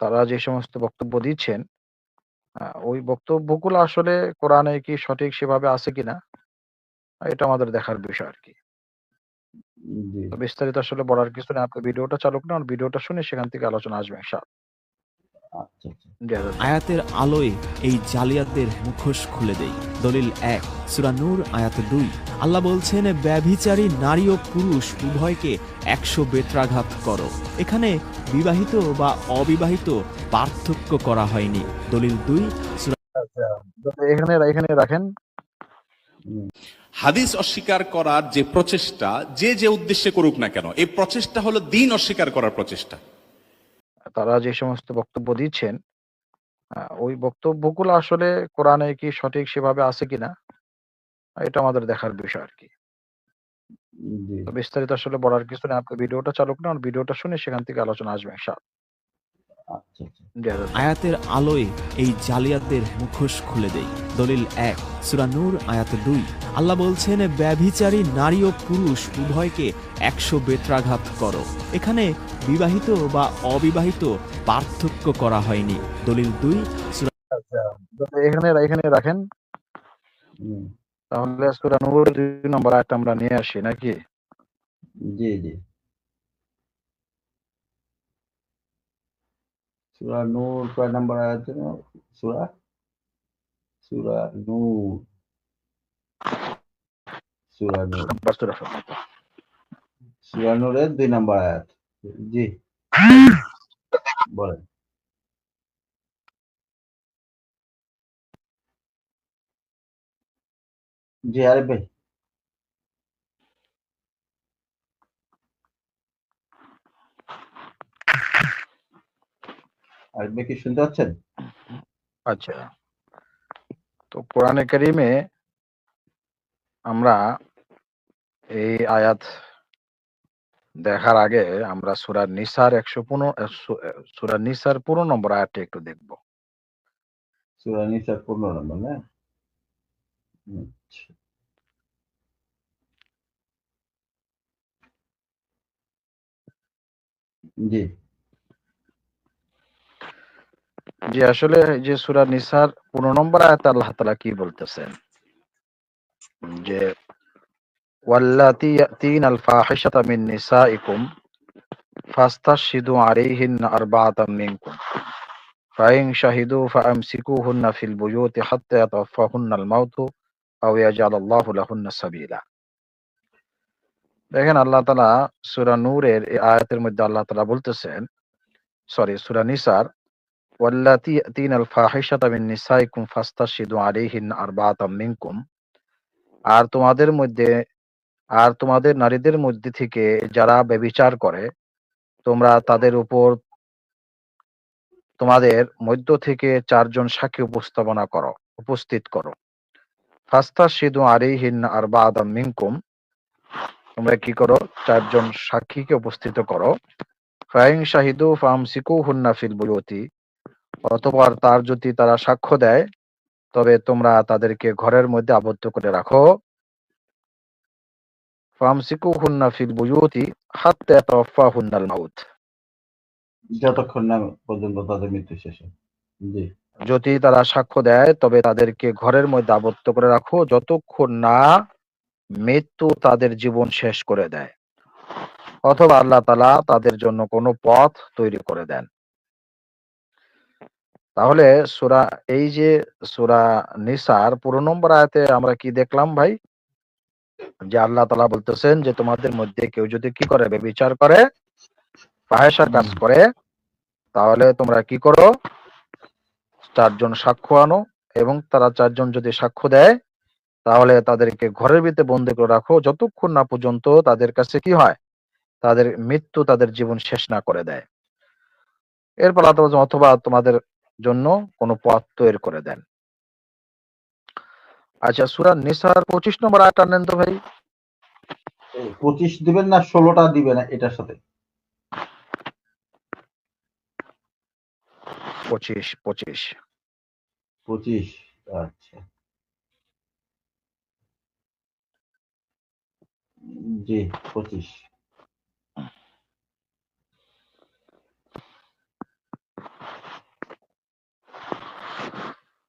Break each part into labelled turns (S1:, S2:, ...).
S1: তারা যে সমস্ত বক্তব্য দিচ্ছেন ওই বক্তব্যগুলো আসলে কোরআনে কি সঠিক সেভাবে আছে কিনা? এটা আমাদের দেখার বিষয়
S2: আর
S1: কি বিস্তারিত আসলে বলার কিছু নেই। আপনি ভিডিওটা চালু করুন। ভিডিওটা শুনে সেখান থেকে আলোচনা আসবে ইনশাআল্লাহ।
S2: আচ্ছা, আচ্ছা।
S1: জি, হাজার
S3: আয়াতের আলোয় এই জালিয়াতের মুখোশ খুলে দেই। দলিল এক সূরা নূর আয়াত দুই। আল্লাহ বলছেন ব্যভিচারী নারী ও পুরুষ উভয়কে একশো বেত্রাঘাত করো। এখানে বিবাহিত বা অবিবাহিত পার্থক্য করা হয়নি। দলিল দুই
S1: আচ্ছা। এখানে এখানে রাখেন।
S4: হাদিস অস্বীকার করার যে প্রচেষ্টা যে যে উদ্দেশ্যে করুক না কেন এই প্রচেষ্টা হলো দিন অস্বীকার করার প্রচেষ্টা।
S1: তারা যে সমস্ত বক্তব্য দিচ্ছেন ওই বক্তব্যগুলো আসলে কোরআনে কি সঠিক সেভাবে আছে কিনা? এটা আমাদের দেখার বিষয়
S2: আর
S1: কি বিস্তারিত আসলে বলার কিছু নেই। আপনি ভিডিওটা চালু করুন। ভিডিওটা শুনে সেখান থেকে আলোচনা আসবে ইনশাআল্লাহ।
S2: আচ্ছা, আচ্ছা।
S1: জি, হাজার
S3: আয়াতের আলোয় এই জালিয়াতের মুখোশ খুলে দেই দলিল এক সূরা নূর আয়াত দুই আল্লাহ বলছেন ব্যভিচারী নারী ও পুরুষ উভয়কে একশো বেত্রাঘাত করো এখানে বিবাহিত বা অবিবাহিত পার্থক্য করা হয়নি দলিল দুই
S1: আচ্ছা। এখানে এখানে রাখেন।
S2: হুম।
S1: তাহলে সূরা নূরের ২ নম্বর আয়াতটা আমরা নিয়ে আসি নাকি?
S2: জি, জি। সূরা নূর কয় নাম্বার আয়াত যেন? সূরা? সূরা নূর। সূরা নূর।
S1: সূরা
S2: নূরের ২ নাম্বার আয়াত। জি। বলেন। জি, আরিফ ভাই। আরিফ কি শুনতে পাচ্ছেন?
S1: আচ্ছা। তো কোরআনে কারিমে আমরা এই আয়াত দেখার আগে আমরা সূরা নিসার ১১৫ আ সু আ নিসার ১৫ নম্বর আয়াতটা একটু দেখব।
S2: সূরা নিসার ১৫ নম্বর না? আচ্ছা। জি।
S1: জি, আসলে যে সুরা নিসার ১৫ নম্বর আয়াতে আল্লাহ তালা কি বলতেছেন? যে ওয়াল্লাতী ইয়াতিনাল ফাহিশাতা মিন নিসাইকুম ফাস্তাশহিদু আলাইহিন্না আরবাআতাম মিনকুম ফাইন শাহিদু ফাআমসিকুহুন্না ফিল বুয়ুতি হাত্তা ইয়াতাওয়াফাহুন্নাল মাউতু আও ইয়াজআলাল্লাহু লাহুন্না সাবিলা। দেখেন আল্লাহ তাআলা সূরা নূরের এই আয়াতের মধ্যে আল্লাহ তালা বলতেছেন সরি সুরা নিসার ওয়াল্লাতী ইয়াতিনাল ফাহিশাতা মিন নিসাইকুম ফাস্তাশহিদু আলাইহিন্না আরবাআতাম মিনকুম আর তোমাদের মধ্যে, আর তোমাদের নারীদের মধ্যে থেকে যারা ব্যভিচার করে, তোমরা তাদের উপর তোমাদের মধ্য থেকে চারজন সাক্ষী উপস্থাপনা করো, উপস্থিত করো। ফাস্তাশহিদু আলাইহিন্না আরবাআতাম মিনকুম, তোমরা কি করো চারজন সাক্ষীকে উপস্থিত করো। ফাইন শাহিদু ফামসিকুহুন্না ফিল বুয়ুতি অতঃপর তার যদি তারা সাক্ষ্য দেয় তবে তোমরা তাদেরকে ঘরের মধ্যে আবদ্ধ করে রাখো। ফামসিকুহুন্না ফিল বুয়ুতি হাত্তা মাউত।
S2: যতক্ষণ না পর্যন্ত তাদের মৃত্যু শেষ হয়। জি।
S1: যদি তারা সাক্ষ্য দেয় তবে তাদেরকে ঘরের মধ্যে আবদ্ধ করে রাখো যতক্ষণ না মৃত্যু তাদের জীবন শেষ করে দেয়। অথবা আল্লাহ তালা তাদের জন্য কোনো পথ তৈরি করে দেন। তাহলে সুরা এই যে সুরা নিসার ১৫ নম্বর আয়াতে আমরা কি দেখলাম ভাই? যে আল্লাহ তালা বলতেছেন যে তোমাদের মধ্যে কেউ যদি কি করে বিচার করে, ফাহেশা কাজ করে তাহলে তোমরা কি করো? চারজন সাক্ষ্য আনো এবং তারা চারজন যদি সাক্ষ্য দেয় তাহলে তাদেরকে ঘরের ভিতরে বন্দী করে রাখো যতক্ষণ না পর্যন্ত তাদের কাছে কি হয়? তাদের মৃত্যু তাদের জীবন শেষ না করে দেয়। এরপর অথবা তোমাদের জন্য কোনো পথ তৈরি করে দেন। আচ্ছা সূরা নিসার ২৫ নম্বর আয়াতটা নেন তো ভাই।
S2: ২৫ দিবেন না ১৬ টা দিবেন এটার সাথে?
S1: ২৫, ২৫
S2: ২৫ আচ্ছা। জি, ২৫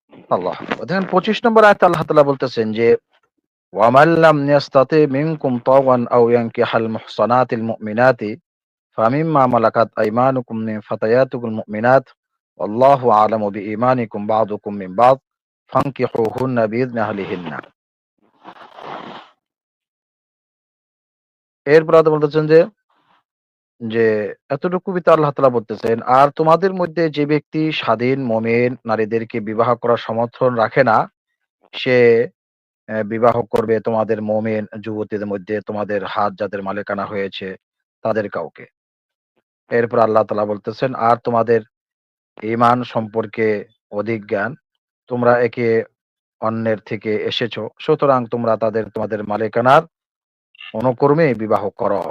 S1: জি আল্লাহ আকবার। দেখেন, পঁচিশ নম্বর আয়াত আল্লাহ তাআলা বলতেছেন যে, ওয়ামান লাম ইয়াস্তাতি মিনকুম তাওয়ান আও ইয়ানকিহাল মুহসানাতিল মুমিনাতি, ফামিম্মা মালাকাত আইমানুকুম মিন ফাতায়াতুকুল মুমিনাত, আল্লাহু আলামু বিঈমানিকুম বা'দুকুম মিন বা'দ, ফানকিহুহুন্না বিইذن আহলিহিন্না এরপর আল্লাহ বলতেছেন যে যে এতটুকু ভিতরে আল্লাহ তাআলা বলতেছেন আর তোমাদের মধ্যে যে ব্যক্তি স্বাধীন মুমিন নারীদেরকে বিবাহ করার সমর্থন রাখে না সে আহ, বিবাহ করবে তোমাদের মুমিন যুবতীদের মধ্যে তোমাদের হাত যাদের মালিকানা হয়েছে তাদের কাউকে। এরপর আল্লাহ তাআলা বলতেছেন আর তোমাদের ঈমান সম্পর্কে অধিক জ্ঞান তোমরা একে অন্যের থেকে এসেছ সুতরাং তোমরা তাদের তোমাদের মালিকানার অনুকর্মে বিবাহ করো।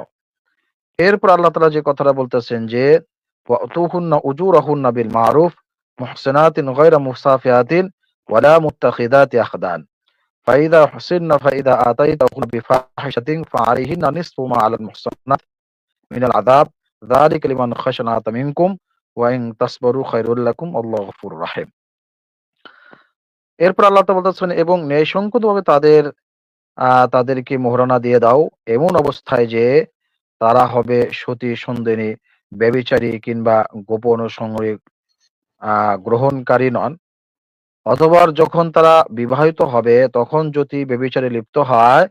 S1: এরপর আল্লাহ তালা যে কথাটা বলতেছেন যে তুহুন্না বিল মারুফ মুহসেনাতিন গয়রা মুসাফিয়াতিন ওয়ালা মুত্তাখিদাতি আখদান। ফাইদা হুসিন্না ফাইদা আতাইতাহুন বিফাহিশাতিন ফাআলাইহিন্না নিসফু মা আলাল মুহসানাত মিনাল আযাব। যালিকা লিমান খাশানাতা মিনকুম ওয়া ইন তাসবারু খায়রুল লাকুম আল্লাহু গফুরুর রাহিম। এরপর আল্লাহ তাআলা বলতেছেন, এবং ন্যায়সঙ্গতভাবে তাদের তাদেরকে মোহরানা দিয়ে দাও এমন অবস্থায় যে তারা হবে সতী সন্দিনী, ব্যভিচারী কিংবা গোপন সংগ্রহ গ্রহণকারী নন। অথবা যখন তারা বিবাহিত হবে, তখন যদি ব্যভিচারে লিপ্ত হয়,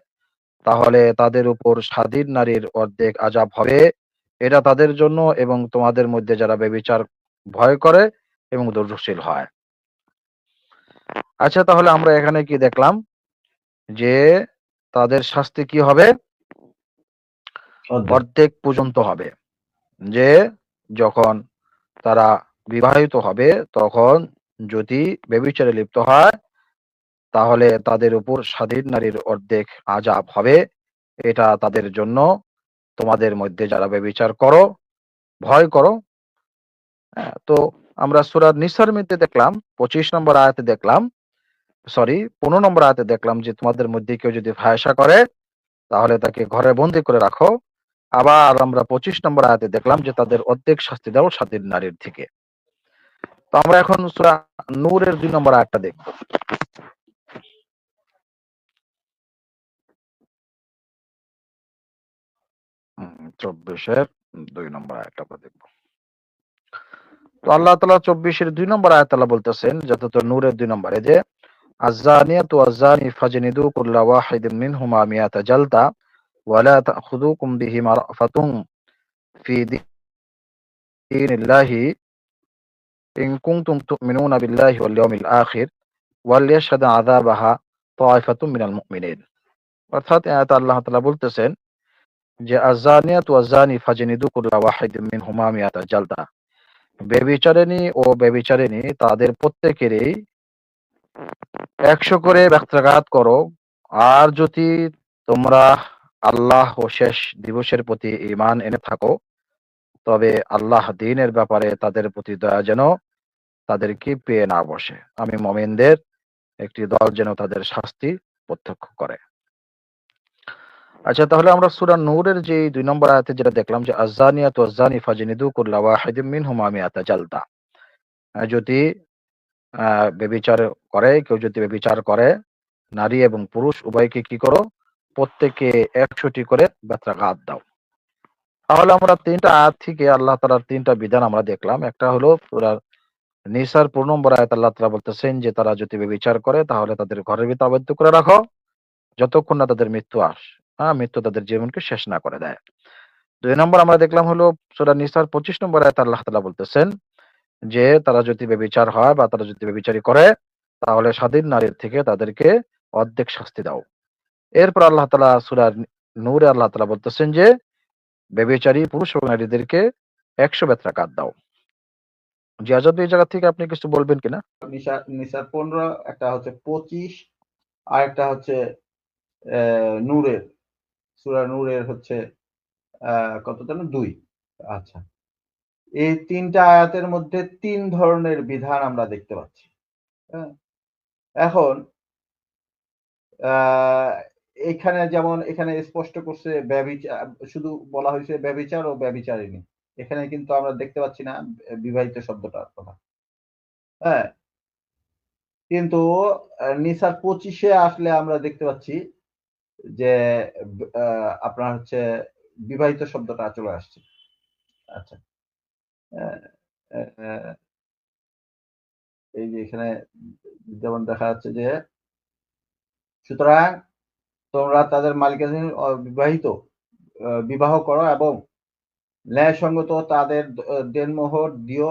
S1: তাহলে তাদের উপর স্বাধীন নারীর অর্ধেক আজাব হবে। এটা তাদের জন্য এবং তোমাদের মধ্যে যারা ব্যভিচার ভয় করে এবং ধৈর্যশীল হয়। আচ্ছা তাহলে আমরা এখানে কি দেখলাম? যে তাদের শাস্তি কি হবে?
S2: অর্ধেক।
S1: পর্যন্ত হবে। যে যখন তারা বিবাহিত হবে তখন যদি বেবিচারে লিপ্ত হয় তাহলে তাদের উপর স্বাধীন নারীর অর্ধেক আজাব হবে। এটা তাদের জন্য তোমাদের মধ্যে যারা বেবিচার করো ভয় করো। হ্যাঁ, তো আমরা সুরাত নিসার মধ্যে দেখলাম পঁচিশ নম্বর আয়াতে দেখলাম সরি পনেরো নম্বর আয়াতে দেখলাম যে তোমাদের মধ্যে কেউ যদি ফায়সা করে তাহলে তাকে ঘরে বন্দি করে রাখো। আবার আমরা পঁচিশ নম্বর আয়াতে দেখলাম যে তাদের অর্ধেক শাস্তি দাও স্বাধীন নারীর থেকে। তো আমরা এখন নূরের দুই নম্বর আয়াতটা দেখব। চব্বিশের দুই নম্বর আয়াতটা আমরা দেখব। তো আল্লাহ তালা চব্বিশের দুই নম্বর আয়াত বলতেছেন যত তো নূরের দুই নম্বরে যে আজানিয়াতু আজানি ফাজনিদু কুল্লা ওয়াহিদিন মিনহুমা মিয়াতা জালতা ওয়ালা তাখুদুকুম বিহিমা রাফাতুম ফি দীনিল্লাহি ইন কুনতুম তুমিনুনা বিল্লাহি ওয়াল ইয়াউমিল আখির ওয়ালিয়াশহাদ আযাবাহা তায়ফাতুম মিনাল মুমিনিন অর্থাৎ আয়াতে আল্লাহ তাআলা বলতেছেন যে আজানিয়াতু আজানি ফাজনিদু কুল্লা ওয়াহিদিন মিনহুমা মিয়াতা জালতা বেবিচারিণী ও বেবিচারিণী তাদের প্রত্যেকেরই একশো করে ব্যক্তাঘাত করো। আর যদি তোমরা আল্লাহ ও শেষ দিবসের প্রতি ঈমান এনে থাকো। তবে আল্লাহ দিনের ব্যাপারে তাদের প্রতি দয়া যেন তাদেরকে পেয়ে না বসে। আমি মমিনদের একটি দল যেন তাদের শাস্তি প্রত্যক্ষ করে। আচ্ছা তাহলে আমরা সূরা নূরের যে দুই নম্বর আয়াতে যেটা দেখলাম যে আজানিয়া তো আজানি ফাজিনিদু কুল্লা ওয়াহিদিম মিনহুমা মিয়াতা জালদা। যদি, আহ বেবিচার করে, কেউ যদি বেবিচার করে, নারী এবং পুরুষ, উভয়কে কি করো? প্রত্যেকে একশোটি করে ব্যত্রাঘাত দাও। তাহলে আমরা তিনটা আয়াত থেকে আল্লাহ তালার তিনটা বিধান আমরা দেখলাম। একটা হলো নিসার পূর্ণ নম্বর আয়াত আল্লাহ তালা বলতেছেন যে, তারা যদি বেবিচার করে, তাহলে তাদের ঘরের ভিতরে আবদ্ধ করে রাখো। যতক্ষণ না তাদের মৃত্যু আস হ্যাঁ মৃত্যু তাদের জীবনকে শেষ না করে দেয়। দুই নম্বর আমরা দেখলাম হলো সুরা নিসার, পঁচিশ নম্বর আয়াত আল্লাহ তালা বলতেছেন যে, তারা যদি বেবিচার হয় বা তারা যদি বেবিচারি করে, তাহলে স্বাধীন নারীর থেকে তাদেরকে অর্ধেক শাস্তি দাও। এরপর আল্লাহ তালা সুরার নূরে আল্লাহ তালা বলতেছেন যে বেবিচারী পুরুষ এবং নারীদেরকে একশো বেত্রাঘাত দাও। জি আজাদ এই জায়গা থেকে আপনি কিছু বলবেন কিনা?
S2: নিশার পনেরো, একটা হচ্ছে পঁচিশ, আর একটা হচ্ছে নূরের। সুরা নূরের হচ্ছে কত যেন? দুই। আচ্ছা। এই তিনটা আয়াতের মধ্যে তিন ধরনের বিধান আমরা দেখতে পাচ্ছি। হ্যাঁ? এখন এখানে যেমন এখানে স্পষ্ট করছে ব্যবিচার, শুধু বলা হয়েছে ব্যবিচার ও ব্যবিচারিণী। এখানে কিন্তু আমরা দেখতে পাচ্ছি না বিবাহিত শব্দটার কথা। হ্যাঁ। কিন্তু নিসার পঁচিশে আসলে আমরা দেখতে পাচ্ছি যে আপনার হচ্ছে বিবাহিত শব্দটা চলে আসছে। আচ্ছা। এই যে এখানে যেমন দেখা যাচ্ছে যে, সুতরাং তোমরা তাদের মালিকের বিবাহিত বিবাহ করো এবং ন্যায়সঙ্গত তাদের দেনমোহর দিও।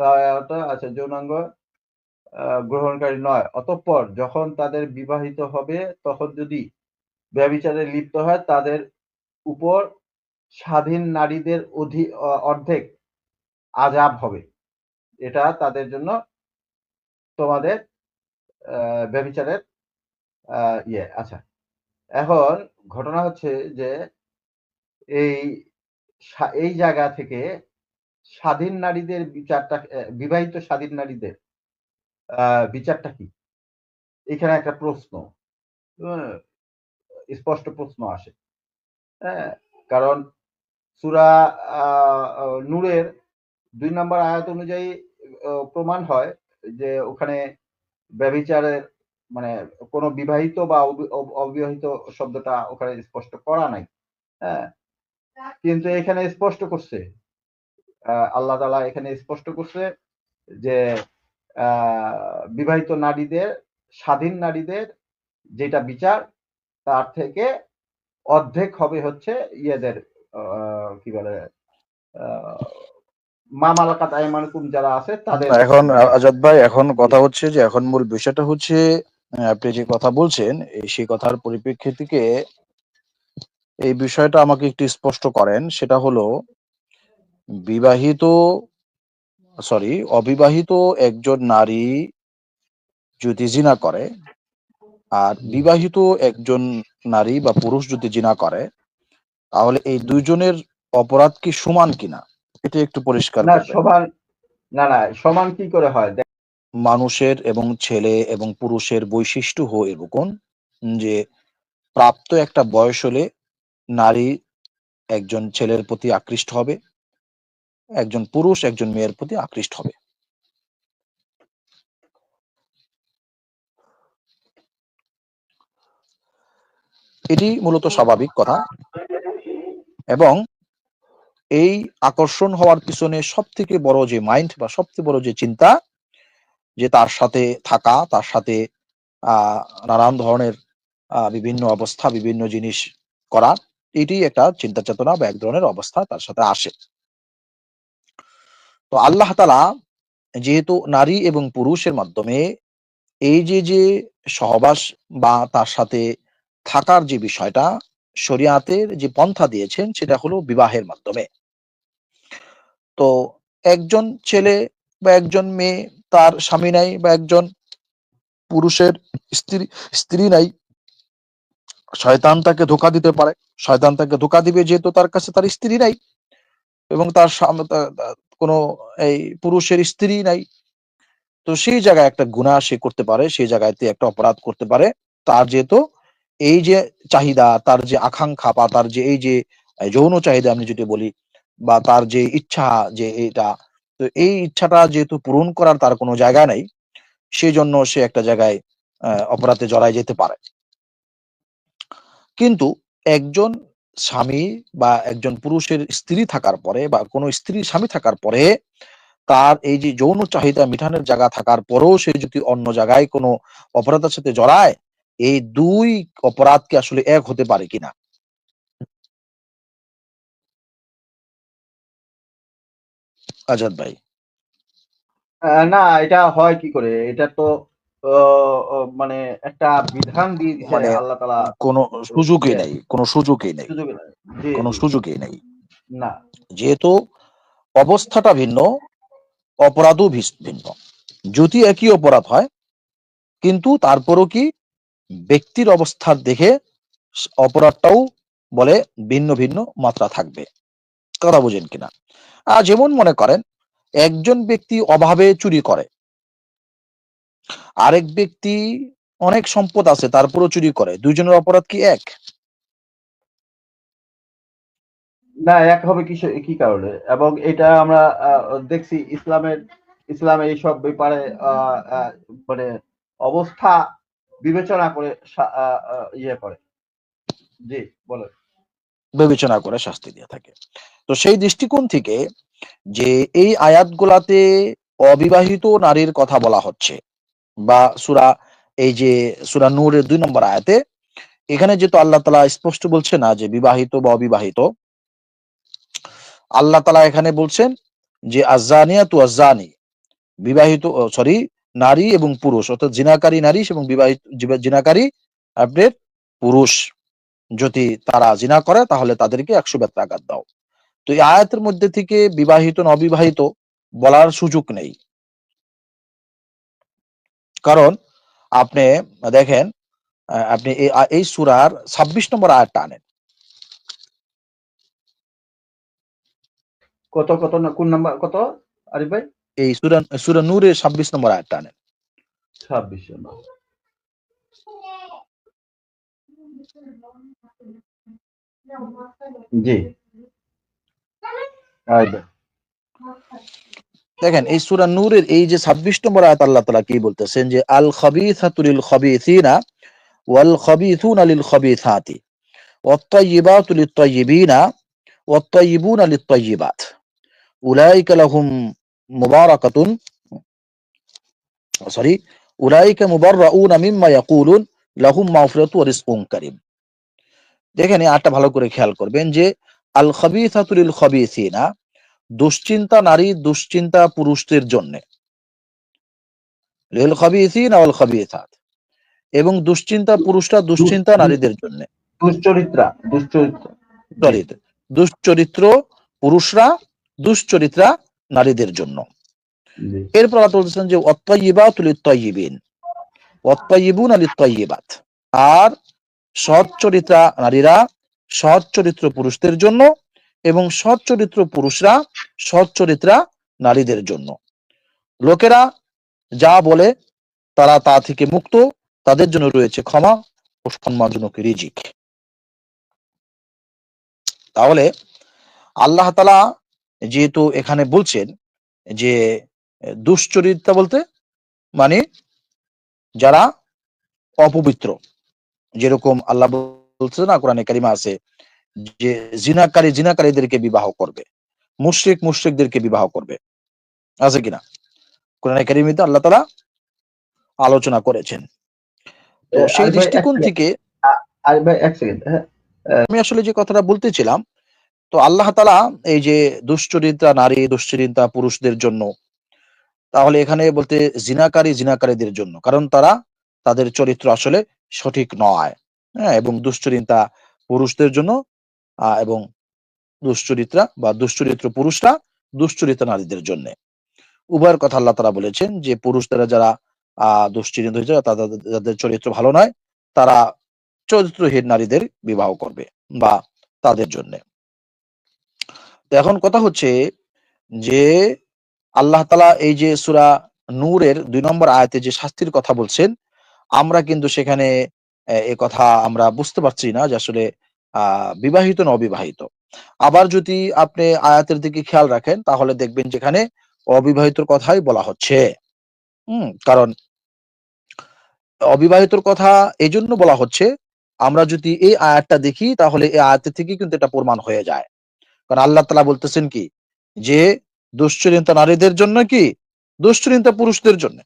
S2: সহায়তা আছে যৌনাঙ্গ গ্রহণকারী নয়। অতঃপর যখন তাদের বিবাহিত হবে তখন যদি ব্যভিচারে লিপ্ত হয় তাদের উপর স্বাধীন নারীদের অধি অর্ধেক আজাব হবে। এটা তাদের জন্য তোমাদের আহ, ব্যভিচারের ইয়ে। আচ্ছা। এখন ঘটনা হচ্ছে যে, এই এই জায়গা থেকে স্বাধীন নারীদের বিচারটা বিবাহিত স্বাধীন নারীদের বিচারটা কি? এখানে একটা প্রশ্ন। স্পষ্ট প্রশ্ন আসে। হ্যাঁ কারণ সুরা নূরের দুই নম্বর আয়াত অনুযায়ী প্রমাণ হয় যে ওখানে ব্যভিচারের মানে কোনো বিবাহিত বা অব- অবিবাহিত শব্দটা ওখানে স্পষ্ট করা নাই। হ্যাঁ? কিন্তু এখানে স্পষ্ট করছে। আল্লাহ তালা এখানে স্পষ্ট করছে যে বিবাহিত নারীদের, স্বাধীন নারীদের যেটা বিচার, তার থেকে অর্ধেক হবে হচ্ছে ইয়েদের কি বলে মামালাকাত আইমানুকুম যারা আছে, তাদের
S1: এখন আজাদ ভাই, এখন কথা হচ্ছে যে, এখন মূল বিষয়টা হচ্ছে আপনি যে কথা বলছেন এই সেই কথার পরিপ্রেক্ষিতে এই বিষয়টা আমাকে একটু স্পষ্ট করেন। সেটা হলো বিবাহিত সরি অবিবাহিত একজন নারী যদি জিনা করে আর বিবাহিত একজন নারী বা পুরুষ যদি জিনা করে তাহলে এই দুইজনের অপরাধ কি সমান কিনা? এটা একটু পরিষ্কার
S2: না সমান না না সমান কি করে হয়?
S1: মানুষের এবং ছেলে এবং পুরুষের বৈশিষ্ট্য হয় এরকম যে প্রাপ্ত একটা বয়স হলে নারী একজন ছেলের প্রতি আকৃষ্ট হবে, একজন পুরুষ একজন মেয়ের প্রতি আকৃষ্ট হবে। এটি মূলত স্বাভাবিক কথা এবং এই আকর্ষণ হওয়ার পিছনে সব থেকে বড় যে মাইন্ড বা সবচেয়ে বড় যে চিন্তা যে তার সাথে থাকা, তার সাথে আহ নানান ধরনের বিভিন্ন অবস্থা, বিভিন্ন জিনিস করা এটি একটা চিন্তা চেতনা বা এক ধরনের অবস্থা তার সাথে আসে। তো আল্লাহ তালা যেহেতু নারী এবং পুরুষের মাধ্যমে এই যে যে সহবাস বা তার সাথে থাকার যে বিষয়টা, শরিয়াতের যে পন্থা দিয়েছেন, সেটা হলো বিবাহের মাধ্যমে। তো একজন ছেলে বা একজন মেয়ে তার স্বামী নাই বা একজন পুরুষের স্ত্রী স্ত্রী নাই, শয়তান তাকে ধোকা দিতে পারে। শয়তান তাকে ধোকা দিবে যেহেতু তার কাছে তার স্ত্রী নাই এবং তার কোনো এই পুরুষের স্ত্রী নাই। তো সেই জায়গায় একটা গুণা সে করতে পারে, সেই জায়গাতে একটা অপরাধ করতে পারে। তার যেহেতু এই যে চাহিদা, তার যে আকাঙ্ক্ষা বা তার যে এই যে যৌন চাহিদা আমি যদি বলি বা তার যে ইচ্ছা যে এটা তো এই ইচ্ছাটা যেহেতু পূরণ করার তার কোনো জায়গা নেই সেই জন্য সে একটা জায়গায় অপরাধে জড়ায় যেতে পারে। কিন্তু একজন স্বামী বা একজন পুরুষের স্ত্রী থাকার পরে বা কোনো স্ত্রী স্বামী থাকার পরে তার এই যে যৌন চাহিদা মিঠানের জায়গা থাকার পরেও সে যদি অন্য জায়গায় কোনো অপরাধের সাথে জড়ায়, এই দুই অপরাধ কি আসলে এক হতে পারে কিনা? আজাদ ভাই?
S2: না এটা হয় কি করে? এটা তো মানে একটা বিধান দিয়ে
S1: মানে
S2: আল্লাহ তালা
S1: কোনো সুযোগই নেই কোনো সুযোগই নেই কোনো সুযোগই নেই।
S2: না।
S1: যেহেতু অবস্থাটা ভিন্ন অপরাধও ভিন্ন। যদি একই অপরাধ হয় কিন্তু তারপরও কি ব্যক্তির অবস্থা দেখে অপরাধটাও বলে ভিন্ন ভিন্ন মাত্রা থাকবে। কথা বুঝেন কিনা। যেমন মনে করেন, একজন ব্যক্তি অভাবে চুরি করে। আরেক ব্যক্তি অনেক সম্পদ আছে, তারপরও চুরি করে। দুইজনের অপরাধ কি এক?
S2: না, এক হবে কি কি কারণে? এবং এটা আমরা দেখছি ইসলামের, ইসলামে এইসব ব্যাপারে মানে অবস্থা বিবেচনা করে ইয়ে করে। জি, বলেন।
S1: বিবেচনা করে শাস্তি দিয়ে থাকে। তো সেই দৃষ্টিকোণ থেকে যে এই আয়াতগুলাতে অবিবাহিত নারীর কথা বলা হচ্ছে বা সুরা, এই যে সুরা নূরের দুই নম্বর আয়াতে, এখানে যেহেতু আল্লাহ তালা স্পষ্ট বলছে না যে বিবাহিত বা অবিবাহিত, আল্লাহ তালা এখানে বলছেন যে আজানিয়া তু আজানি, বিবাহিত সরি, নারী এবং পুরুষ, অর্থাৎ জিনাকারী নারী এবং বিবাহিত জিনাকারী, আপনার পুরুষ। যদি তারা জিনা করে তাহলে তাদেরকে একশো বেত্রাঘাত দাও। তো এই আয়াতের মধ্যে থেকে বিবাহিত অবিবাহিত বলার সুযোগ নেই। কারণ আপনি দেখেন আপনি এই সুরার ছাব্বিশ নম্বর আয়াতটা আনেন।
S2: কত কত কোন নাম্বার কত আরিফ ভাই?
S1: এই সুরা সুরা নূরের ছাব্বিশ নম্বর আয়াতটা আনেন।
S2: ছাব্বিশ জি আরিফ ভাই
S1: দেখেন এই সুরা নূরের এই যে ছাব্বিশ নম্বর আয়াত আল্লাহ তালা কি বলতেছেন যে আল খবিথাতুলিল খবিথিনা ওয়াল খবিথুনা লিল খবিথাতি والطيبات للطيبين والطيبون للطيبات أولئك لهم مباركة সরি أولئك مبرؤون مما يقولون لهم مغفرة ورزق كريم দেখেন আটটা ভালো করে খেয়াল করবেন যে আল খবিথাতুলিল খবিথিনা দুশ্চিন্তা নারী দুশ্চিন্তা পুরুষদের জন্য। লিল খবিথিন আল খবিথাত এবং দুশ্চিন্তা পুরুষরা দুশ্চিন্তা নারীদের জন্য।
S2: দুশ্চরিত্রা দুশ্চরিত্রা।
S1: দুশ্চরিত্র পুরুষরা দুশ্চরিত্রা নারীদের জন্য। এরপর আল্লাহ বলতেছেন যে অত্তয়িবাতুল তয়িবিন অত্তয়িবুন আলি তয়িবাত আর সৎ চরিত্রা নারীরা, সৎ চরিত্র পুরুষদের জন্য এবং সৎ চরিত্র পুরুষরা সৎ চরিত্রা নারীদের জন্য। লোকেরা যা বলে তারা তা থেকে মুক্ত, তাদের জন্য রয়েছে ক্ষমা ও সম্মানজনক রিজিক। তাহলে আল্লাহ তালা যেহেতু এখানে বলছেন যে দুশ্চরিত্রা বলতে মানে যারা অপবিত্র যেরকম আল্লাহ বলছে না কোরআনে কারিমা আছে যে জিনাকারী জিনাকারীদেরকে বিবাহ করবে মুশরিক মুশরিকদেরকে বিবাহ করবে। আছে কিনা? কোরআনে কারিমিতে আল্লাহ তালা আলোচনা করেছেন। তো সেই দৃষ্টিকোণ থেকে
S2: হ্যাঁ।
S1: আমি আসলে যে কথাটা বলতেছিলাম তো আল্লাহ তালা এই যে দুশ্চরিত্রা নারী দুশ্চরিত্রা পুরুষদের জন্য তাহলে এখানে বলতে জিনাকারী জিনাকারীদের জন্য কারণ তারা তাদের চরিত্র আসলে সঠিক নয়। হ্যাঁ এবং দুশ্চরিত্রা পুরুষদের জন্য এবং দুশ্চরিত্রা বা দুশ্চরিত্র পুরুষরা দুশ্চরিত্রা নারীদের জন্য। উভয়ের কথা আল্লাহ তারা বলেছেন যে পুরুষরা যারা আহ দুশ্চরিত্র হয়েছে তাদের যাদের চরিত্র ভালো নয়, তারা চরিত্রহীন নারীদের বিবাহ করবে বা তাদের জন্য। এখন কথা হচ্ছে যে, আল্লাহ তালা এই যে সুরা নূরের দুই নম্বর আয়াতে যে শাস্তির কথা বলছেন আমরা কিন্তু সেখানে, এ কথা আমরা বুঝতে পারছি না যে আসলে বিবাহিত না অবিবাহিত। আবার যদি আপনি আয়াতের দিকে খেয়াল রাখেন, তাহলে দেখবেন যেখানে অবিবাহিতর কথাই বলা হচ্ছে। হুম, কারণ অবিবাহিতর কথা এই জন্য বলা হচ্ছে, আমরা যদি এই আয়াতটা দেখি, তাহলে এই আয়াতের থেকে কিন্তু এটা প্রমাণ হয়ে যায়। কারণ আল্লাহ তালা বলতেছেন কি? যে দুশ্চরিতা নারীদের জন্য কি? দুশ্চরিতা পুরুষদের জন্য।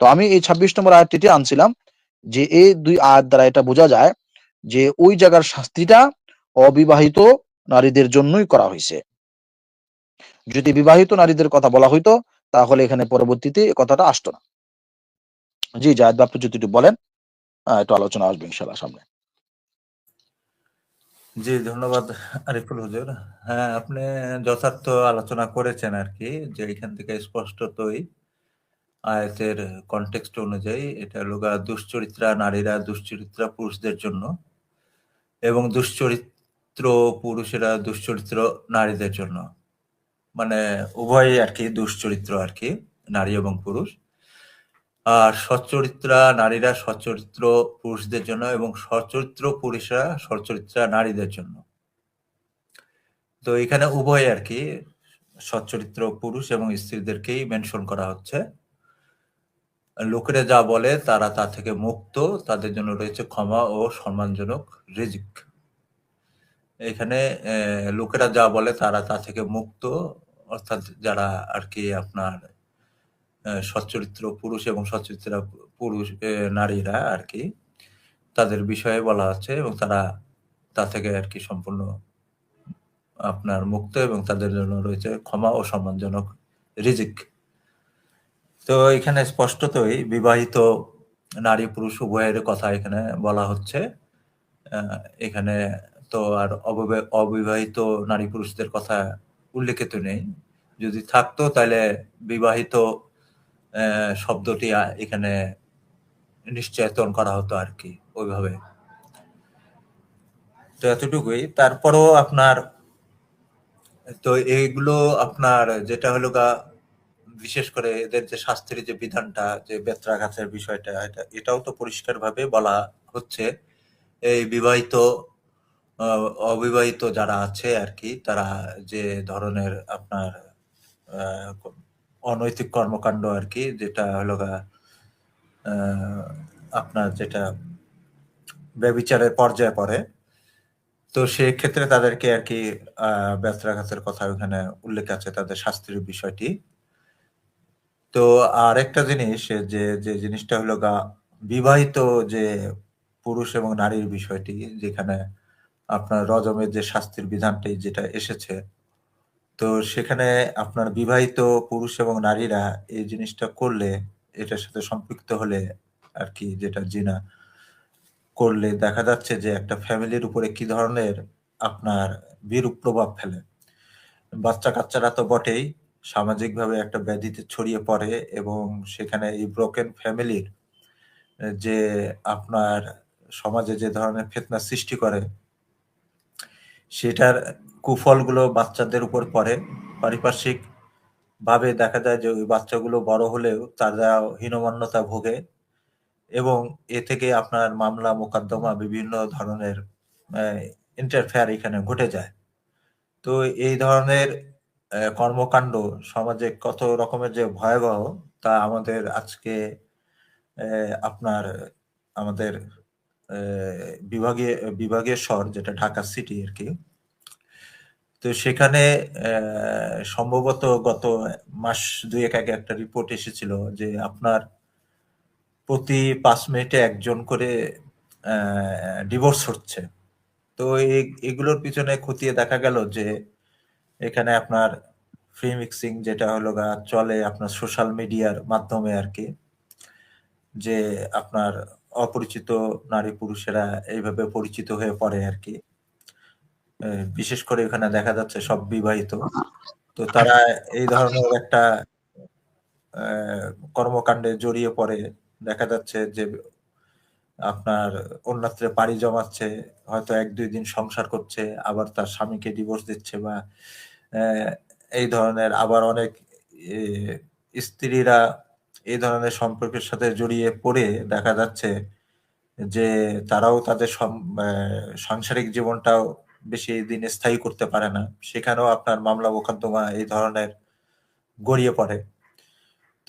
S1: তো আমি এই ছাব্বিশ নম্বর আয়াতটি আনছিলাম যে এই দুই আয়াত দ্বারা এটা বোঝা যায় যে ওই জায়গার শাস্তিটা অবিবাহিত নারীদের জন্যই করা হয়েছে। যদি বিবাহিত নারীদের কথা বলা হইতো, তাহলে এখানে পরবর্তীতে কথাটা আসতো না। জি জায়দ বাপু যদি একটু বলেন একটু আলোচনা আসবে ইনশাল্লাহ সামনে।
S5: জি, ধন্যবাদ আরিফুল হুজুর। হ্যাঁ আপনি যথার্থ আলোচনা করেছেন আর কি, যে এখান থেকে স্পষ্টতই আয়াতের কনটেক্সট অনুযায়ী এটা লোগা দুশ্চরিত্রা নারীরা দুশ্চরিত্রা পুরুষদের জন্য এবং দুশ্চরিত্র পুরুষেরা দুশ্চরিত্র নারীদের জন্য। মানে উভয়ই আর কি দুশ্চরিত্র আর কি, নারী এবং পুরুষ। আর সচ্চরিত্রা নারীরা সচ্চরিত্র পুরুষদের জন্য এবং সচরিত্র পুরুষরা সচ্চরিত্রা নারীদের জন্য। তো এখানে উভয় আর কি সচ্চরিত্র পুরুষ এবং স্ত্রীদেরকেই মেনশন করা হচ্ছে। লোকেরা যা বলে তারা তা থেকে মুক্ত, তাদের জন্য রয়েছে ক্ষমা ও সম্মানজনক রিজিক। এখানে লোকেরা যা বলে তারা তা থেকে মুক্ত, অর্থাৎ যারা আর কি আপনার সচ্চরিত্র পুরুষ এবং সচ্চরিত্র পুরুষ নারীরা আর কি, তাদের বিষয়ে বলা হচ্ছে এবং তারা তা থেকে আর কি সম্পূর্ণ আপনার মুক্ত এবং তাদের জন্য রয়েছে ক্ষমা ও সম্মানজনক রিজিক। তো এখানে স্পষ্টতই বিবাহিত নারী পুরুষ উভয়ের কথা এখানে বলা হচ্ছে। এখানে তো আর অবিবা- অবিবাহিত নারী পুরুষদের কথা উল্লেখিত নেই। যদি থাকতো তাহলে বিবাহিত শব্দটি এখানে নিশ্চয়তন করা হতো আর কি ওইভাবে। তো এতটুকুই। তারপরও আপনার, তো এইগুলো আপনার যেটা হলো গা বিশেষ করে এদের যে শাস্তির যে বিধানটা, যে বেত্রাঘাতের বিষয়টা, এটা, এটাও তো পরিষ্কারভাবে বলা হচ্ছে। এই বিবাহিত অবিবাহিত যারা আছে আর কি, তারা যে ধরনের আপনার অনৈতিক কর্মকাণ্ড আর কি, যেটা হলো আপনার যেটা ব্যবিচারের পর্যায়ে পড়ে, তো সেক্ষেত্রে তাদেরকে আর কি ব্যত্রাঘাতের কথা ওখানে উল্লেখ আছে, তাদের শাস্তির বিষয়টি। তো আরেকটা জিনিস, যে যে জিনিসটা হলো গা, বিবাহিত যে পুরুষ এবং নারীর বিষয়টি, যেখানে আপনার রজমের যে শাস্তির বিধানটি যেটা এসেছে, তো সেখানে আপনার বিবাহিত পুরুষ এবং নারীরা এই জিনিসটা করলে, এটার সাথে সম্পৃক্ত হলে আর কি, যেটা জিনা করলে দেখা যাচ্ছে যে একটা ফ্যামিলির উপরে কি ধরনের আপনার বিরূপ প্রভাব ফেলে। বাচ্চা কাচ্চারা তো বটেই সামাজিকভাবে একটা ব্যাধিতে ছড়িয়ে পড়ে এবং সেখানে এই ব্রোকেন ফ্যামিলির যে আপনার সমাজে যে ধরনের ফেতনা সৃষ্টি করে, সেটার কুফলগুলো বাচ্চাদের উপর পড়ে। পারিপার্শ্বিক ভাবে দেখা যায় যে ওই বাচ্চাগুলো বড় হলেও তারা হীনমান্যতা ভোগে এবং এ থেকে আপনার মামলা, মোকদ্দমা, বিভিন্ন ধরনের ইন্টারফেয়ার এখানে ঘটে যায়। তো এই ধরনের কর্মকাণ্ড, সমাজে কত রকমের যে ভয়াবহ, তা আমাদের আজকে আপনার, আমাদের বিভাগীয় বিভাগীয় শহর যেটা ঢাকা সিটি আর কি। তো সেখানে সম্ভবত গত মাস দুয়েক আগে একটা রিপোর্ট এসেছিল যে আপনার প্রতি পাঁচ মিনিটে একজন করে ডিভোর্স হচ্ছে। তো এগুলোর পিছনে খতিয়ে দেখা গেল যে এখানে আপনার ফ্রি মিক্সিং যেটা হলো গা, চলে আপনার সোশ্যাল মিডিয়ার মাধ্যমে আর কি। যে আপনার অপরিচিত নারী পুরুষেরা এইভাবে পরিচিত হয়ে পড়ে আর কি। বিশেষ করে এখানে দেখা যাচ্ছে সব বিবাহিত। তো তারা এই ধরনের একটা কর্মকাণ্ডে জড়িয়ে পড়ে। দেখা যাচ্ছে যে আপনার অন্যত্রে পাড়ি জমাচ্ছে, হয়তো এক দুই দিন সংসার করছে, আবার তার স্বামীকে ডিভোর্স দিচ্ছে বা এই ধরনের আবার অনেক স্ত্রীরা এই ধরনের সম্পর্কের সাথে জড়িয়ে পড়ে দেখা যাচ্ছে যে তারাও তাদের সাংসারিক জীবনটাও বেশি দিন স্থায়ী করতে পারে না। সেখানেও আপনার মামলা মোকদ্দমা এই ধরনের গড়িয়ে পড়ে।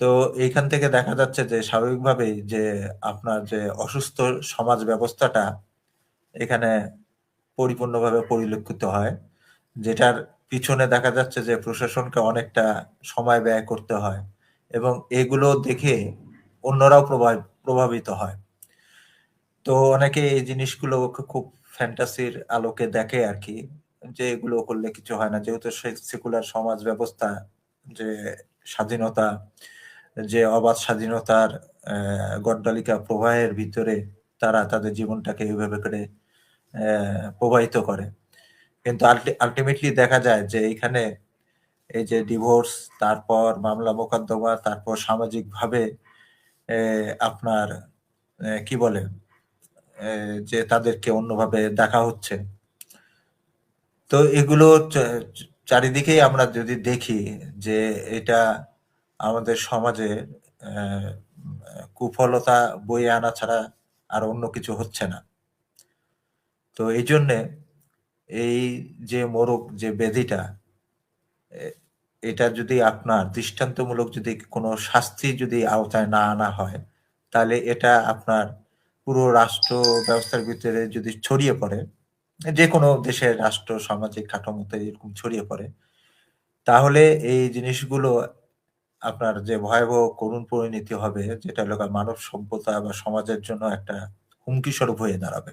S5: তো এইখান থেকে দেখা যাচ্ছে যে স্বাভাবিকভাবেই যে আপনার যে অসুস্থ সমাজ ব্যবস্থাটা এখানে পরিপূর্ণভাবে পরিলক্ষিত হয়, যেটার পিছনে দেখা যাচ্ছে যে প্রশাসনকে অনেকটা সময় ব্যয় করতে হয় এবং এগুলো দেখে অন্যরাও প্রভাব- প্রভাবিত হয়। তো অনেকে এই জিনিসগুলো খুব ফ্যান্টাসির আলোকে দেখে আর কি, যে এগুলো করলে কিছু হয় না। যেহেতু সেকুলার সমাজ ব্যবস্থা, যে স্বাধীনতা, যে অবাধ স্বাধীনতার গড্ডালিকা প্রবাহের ভিতরে তারা তাদের জীবনটাকে এইভাবে করে প্রবাহিত করে। কিন্তু আলটিমেটলি দেখা যায় যে এখানে এই যে ডিভোর্স তারপর মামলা মোকদ্দমা, তারপর সামাজিক ভাবে আপনার কি বলে যে তাদেরকে অন্যভাবে দেখা হচ্ছে। তো এগুলো চারিদিকেই আমরা যদি দেখি যে এটা আমাদের সমাজে কুফলতা বয়ে আনা ছাড়া আর অন্য কিছু হচ্ছে না। তো এই জন্যে এই যে মোরগ, যে ব্যাধিটা এটা যদি আপনার দৃষ্টান্তমূলক যদি কোনো শাস্তি যদি আওতায় না আনা হয়, তাহলে এটা আপনার পুরো রাষ্ট্র ব্যবস্থার ভিতরে যদি ছড়িয়ে পড়ে যে কোনো দেশের রাষ্ট্র, সামাজিক কাঠামোতে এরকম ছড়িয়ে পড়ে, তাহলে এই জিনিসগুলো আপনার যে ভয়াবহ করুণ পরিণতি হবে, যেটা লোক মানব সভ্যতা বা সমাজের জন্য একটা হুমকি স্বরূপ হয়ে দাঁড়াবে।